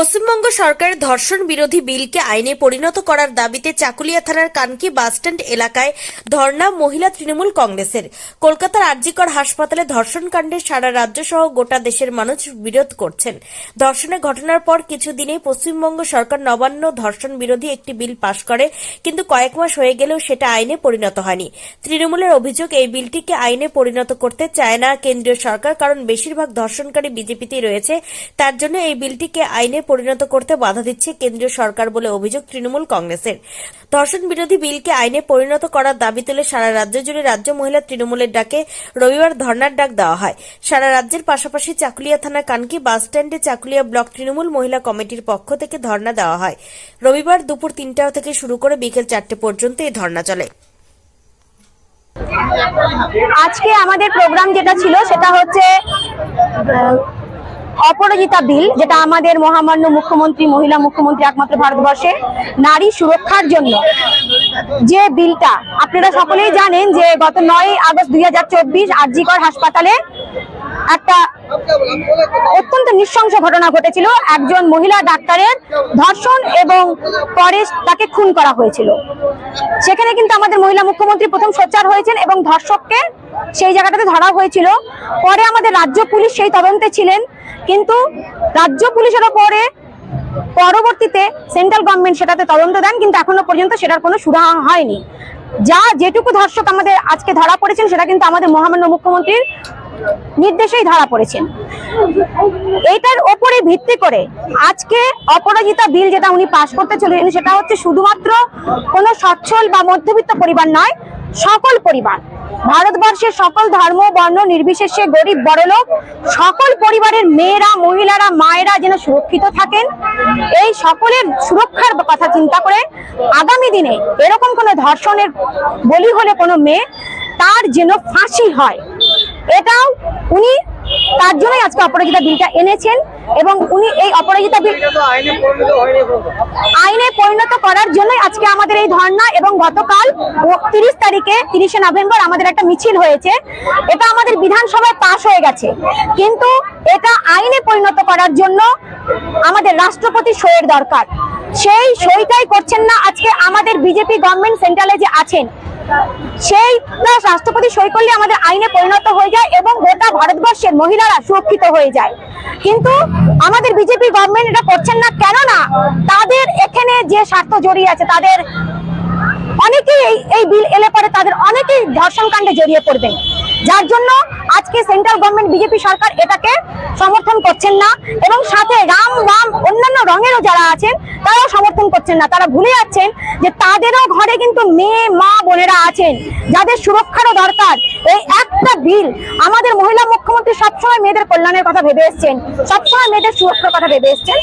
পশ্চিমবঙ্গ সরকারের ধর্ষণ বিরোধী বিলকে আইনে পরিণত করার দাবিতে চাকুলিয়া থানার কানকি বাসস্ট্যান্ড এলাকায় ধর্ণা মহিলা তৃণমূল কংগ্রেসের। কলকাতার আরজিকর হাসপাতালে ধর্ষণ কাণ্ডে সারা রাজ্য সহ গোটা দেশের মানুষ বিরোধ করছেন। ধর্ষণের ঘটনার পর কিছুদিনেই পশ্চিমবঙ্গ সরকার নবান্ন ধর্ষণ বিরোধী একটি বিল পাশ করে, কিন্তু কয়েক মাস হয়ে গেলেও সেটা আইনে পরিণত হয়নি। তৃণমূলের অভিযোগ, এই বিলটিকে আইনে পরিণত করতে চায় না কেন্দ্রীয় সরকার, কারণ বেশিরভাগ ধর্ষণকারী বিজেপিতেই রয়েছে। তার জন্য এই বিলটিকে আইনে পরিণত করতে বাধা দিচ্ছে কেন্দ্রীয় সরকার বলে অভিযোগ তৃণমূল কংগ্রেসের। ধর্ষণ বিরোধী বিলকে আইনে পরিণত করার দাবি তুলে সারা রাজ্য জুড়ে রাজ্য মহিলা তৃণমূলের ডাকে রবিবার ধর্নার ডাক দেওয়া হয়। সারা রাজ্যের পাশাপাশি চাকুলিয়া থানা কানকি বাস স্ট্যান্ডে চাকুলিয়া ব্লক তৃণমূল মহিলা কমিটির পক্ষ থেকে ধর্না দেওয়া হয়। রবিবার দুপুর তিনটা থেকে শুরু করে বিকেল চারটে পর্যন্ত এই ধর্না চলে। আজকে আমাদের প্রোগ্রাম যেটা ছিল সেটা হচ্ছে অপরাজিতা বিল, যেটা আমাদের মহামান্য মুখ্যমন্ত্রী, মহিলা মুখ্যমন্ত্রী একমাত্র ভারতবর্ষে, নারী সুরক্ষার জন্য। যে বিলটা, আপনারা সকলেই জানেন যে গত নয় আগস্ট দুই হাজার চব্বিশ আরজিকর হাসপাতালে একটা অত্যন্ত নৃশংস ঘটনা ঘটেছিল। একজন মহিলা ডাক্তারের ধর্ষণ এবং পরে তাকে খুন করা হয়েছিল। সেখানে কিন্তু আমাদের মহিলা মুখ্যমন্ত্রী প্রথম সোচ্চার হয়েছেন এবং ধর্ষককে সেই জায়গাটাতে ধরা হয়েছিল। পরে আমাদের রাজ্য পুলিশ সেই তদন্তে ছিলেন। কিন্তু রাজ্য পুলিশেরও পরে পরবর্তীতে সেন্ট্রাল গভর্নমেন্ট সেটাতে তদন্ত দেন, কিন্তু এখনও পর্যন্ত সেটার কোনো সুরাহা হয়নি। যা যেটুকু ধর্ষক আমাদের আজকে ধরা পড়েছেন, সেটা কিন্তু আমাদের মহামান্য মুখ্যমন্ত্রীর নির্দেশেই ধরা পড়েছেন। এইটার ওপরে ভিত্তি করে আজকে অপরাজিতা বিল যেটা উনি পাশ করতে চলেছেন, সেটা হচ্ছে শুধুমাত্র কোনো সচ্ছল বা মধ্যবিত্ত পরিবার নয়, সকল পরিবার। ভারতবর্ষের সকল ধর্ম, বর্ণ, নির্বিশেষে গরিব, বড়লোক, সকল পরিবারের মেয়েরা, মহিলারা, মায়েরা যেন সুরক্ষিত থাকেন। এই সকলের সুরক্ষার কথা চিন্তা করে আগামী দিনে এরকম কোনো ধর্ষণের বলি হলে কোনো মেয়ে তার যেন ফাঁসি হয়। এটাও উনি তার জন্যই আজকে অপরাজিতা বিলটা এনেছেন। এবং উনি এই অপরাজিতা বিল আইনে পরিণত করার জন্যই আজকে আমাদের এই ধর্ণা এবং গতকাল তিরিশ তারিখে তিরিশে নভেম্বর আমাদের একটা মিছিল হয়েছে। এটা আমাদের বিধানসভায় পাশ হয়ে গেছে। কিন্তু এটা আইনে পরিণত করার জন্য আমাদের রাষ্ট্রপতি সইয়ের দরকার। সেই সইটাই করছেন না আজকে আমাদের বিজেপি গভর্নমেন্ট সেন্ট্রালে যে আছেন। সেই রাষ্ট্রপতি সই করলে আমাদের আইনে পরিণত হয়ে যায় এবং গোটা ভারতবর্ষের মহিলারা সুরক্ষিত হয়ে যায়। কিন্তু আমাদের বিজেপি গভর্নমেন্ট এটা করছেন না কেন না তাদের এখানে যে স্বার্থ জড়িয়ে আছে, তাদের অনেকেই এই বিল এলে পরে তাদের অনেকেই ধর্ষণ কাণ্ডে জড়িয়ে পড়বেন যার জন্য আজকে সেন্ট্রাল গভর্নমেন্ট, বিজেপি সরকার এটাকে সমর্থন করছেন না এবং সাথে রাম রাম, অন্যান্য রঙেরও যারা আছেন, তারাও সমর্থন করছেন না। তারা ভুলে যাচ্ছেন যে তাদেরও ঘরে কিন্তু মেয়ে, মা, বোনেরা আছেন। যাদের সুরক্ষারও দরকার। এই একটা বিল আমাদের মহিলা মুখ্যমন্ত্রী সবসময় মেয়েদের কল্যাণের কথা ভেবে এসছেন। সবসময় মেয়েদের সুরক্ষার কথা ভেবে এসছেন।